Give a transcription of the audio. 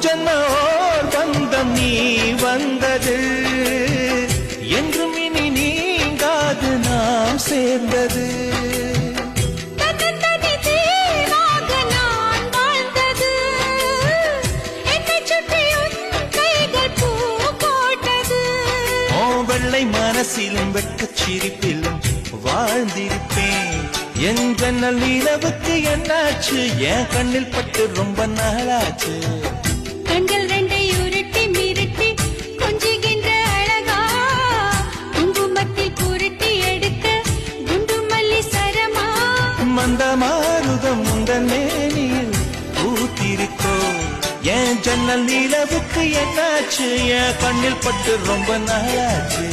ஜன்மோர் பந்தம் நீ வந்தது என்றும் இனி நீங்காது நாம் சேர்ந்தது. வெள்ளை மனசிலும் வெட்கச் சிரிப்பிலும் வாழ்ந்திருப்பேன். என் ஜன்னல் நிலவுக்கு என்னாச்சு? என் கண்ணில் பட்டு ரொம்ப நாளாச்சு. கண்கள் ரெண்டை உருட்டி மிரட்டி கொஞ்சுகின்ற அழகா. குங்குமத்தில் புரட்டி எடுக்க குண்டு மல்லி சரமா. மந்த மாருதம் உந்தன் மேனியில் பூத்திருக்கோ என் ஜன்னல் நிலவுக்கு என்னாச்சு? என் கண்ணில் பட்டு ரொம்ப நாளாச்சு.